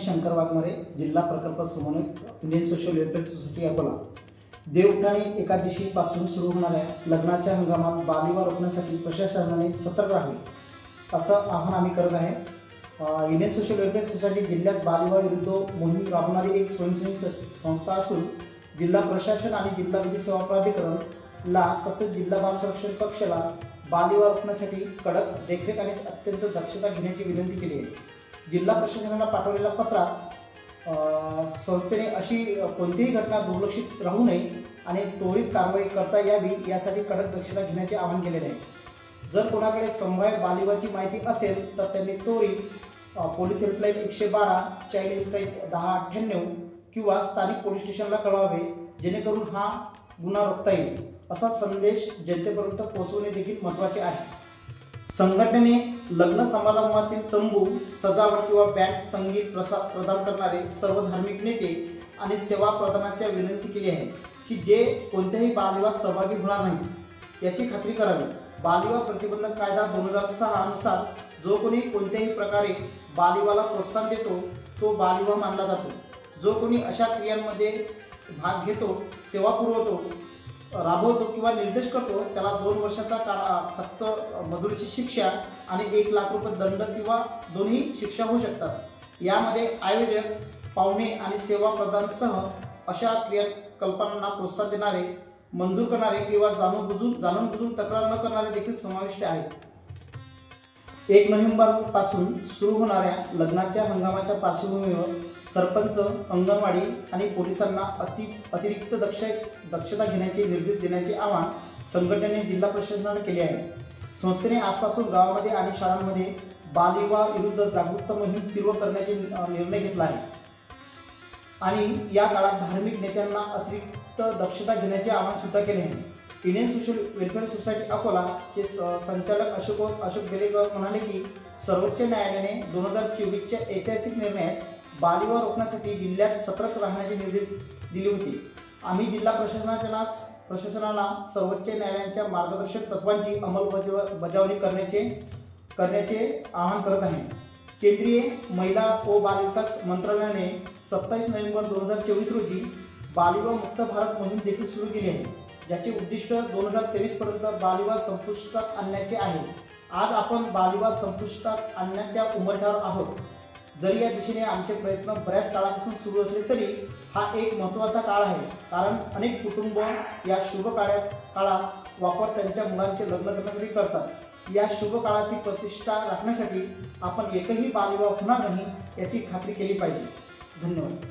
मी शंकर वाघमारे जिल्हा प्रकल्प समन्वयक Indian social welfare society Akola. देवठाणी एकादशीपासून सुरू होणाऱ्या लग्नाच्या हंगामात बालिवा रोखण्यासाठी प्रशासनाने सतर्क राहावे असं आवाहन आम्ही करत आहे. इंडियन सोशल वेलफेअर सोसायटी जिल्ह्यात बालिवा विरुद्ध मोहीम राबणारी एक स्वयंसेवी सं- संस्था असून जिल्हा प्रशासन आणि जिल्हा विधी सेवा प्राधिकरणला तसेच जिल्हा बाल संरक्षण कक्षाला बालिवा रोखण्यासाठी कडक देखरेख आणि अत्यंत दक्षता घेण्याची विनंती केली आहे. जिल्हा प्रशासनाला पाठवलेल्या पत्रात संस्थेने अशी कोणतीही घटना दुर्लक्षित राहू नये आणि त्वरित कारवाई करता यावी यासाठी कडक दक्षता घेण्याचे आवाहन केलेले आहे. जर कोणाकडे संभाव्य बालिवाची माहिती असेल तर त्यांनी त्वरित पोलीस हेल्पलाईन एकशे बारा चाईल्ड हेल्पलाईन दहा अठ्ठ्याण्णव किंवा स्थानिक पोलीस स्टेशनला कळवावे जेणेकरून हा गुन्हा रोखता येईल. असा संदेश जनतेपर्यंत पोहोचवणे देखील महत्त्वाचे आहे. संघटने लग्न समारंभातील तंबू सजावट किंवा बँड संगीत प्रसाद प्रदान करणारे सर्व धार्मिक नेते आणि सेवा प्रदानाच्या विनंती केली आहे की जे कोणत्याही बालविवाद सहभागी होणार नाही याची खात्री करावी. बालविवाह प्रतिबंधक कायदा दोन हजार सहा अनुसार जो कोणी कोणत्याही प्रकारे बालविवाहाला प्रोत्साहन देतो तो बालविवाह मानला जातो. जो कोणी अशा क्रियांमध्ये भाग घेतो सेवा पुरवतो राबवतो किंवा निर्देश करतो त्याला दोन वर्षाचा काळा सक्त मजुरीची शिक्षा आणि एक लाख रुपये दंड किंवा दोन्ही शिक्षा होऊ शकतात. यामध्ये आयोजक पाहुणे आणि सेवा प्रदानसह अशा क्रियाकल्पनांना प्रोत्साहन देणारे मंजूर करणारे किंवा जाणून बुजून जाणून बुजून तक्रार न करणारे देखील समाविष्ट आहेत. एक नोव्हेंबरपासून सुरू होणाऱ्या लग्नाच्या हंगामाच्या पार्श्वभूमीवर सरपंच अंगणवाडी आणि पोलिसांना अति अतिरिक्त दक्ष दक्षता घेण्याचे निर्देश देण्याचे आवाहन संघटनेने जिल्हा प्रशासनाने केले आहे. संस्थेने आजपासून गावामध्ये आणि शाळांमध्ये बालविवाह विरुद्ध जागरूकता मोहीम तीव्र करण्याचे निर्णय घेतला आहे. आणि या काळात धार्मिक नेत्यांना अतिरिक्त दक्षता घेण्याचे आवाहन सुद्धा केले आहे. इंडियन सोशल वेलफेअर सोसायटी अकोलाचे स- संचालक अशोक अशोक बेलेकर म्हणाले की सर्वोच्च न्यायालयाने दोन हजार चोवीसच्या ऐतिहासिक निर्णयात बालिवा रोखण्यासाठी जिल्ह्यात सतर्क राहण्याचे निर्देश दिले होते. आम्ही जिल्हा प्रशासनाच्या प्रशासनाला सर्वोच्च न्यायालयाच्या मार्गदर्शक तत्वांची अंमलबजाव बजावणी करण्याचे करण्याचे आवाहन करत आहे. केंद्रीय महिला व बालविकास मंत्रालयाने सत्तावीस नोव्हेंबर दोन हजार चोवीस रोजी बालिवा मुक्त भारत मोहीम देखील सुरू केली आहे. ज्याचे उद्दिष्ट दोन हजार तेवीस पर्यंत बालविवाह संपुष्टात आणण्याचे आहे. आज आपण बालिवा संपुष्टात आणण्याच्या उमरठ्यावर आहोत. जरी या दिशेने आमचे प्रयत्न बऱ्याच काळापासून सुरू असले तरी हा एक महत्त्वाचा काळ आहे. कारण अनेक कुटुंब या शुभ काळात काळात वापर त्यांच्या मुलांचे लग्न करण्यासाठी करतात. या शुभ काळाची प्रतिष्ठा राखण्यासाठी आपण एकही बालविवाह होणार नाही याची खात्री केली पाहिजे. धन्यवाद.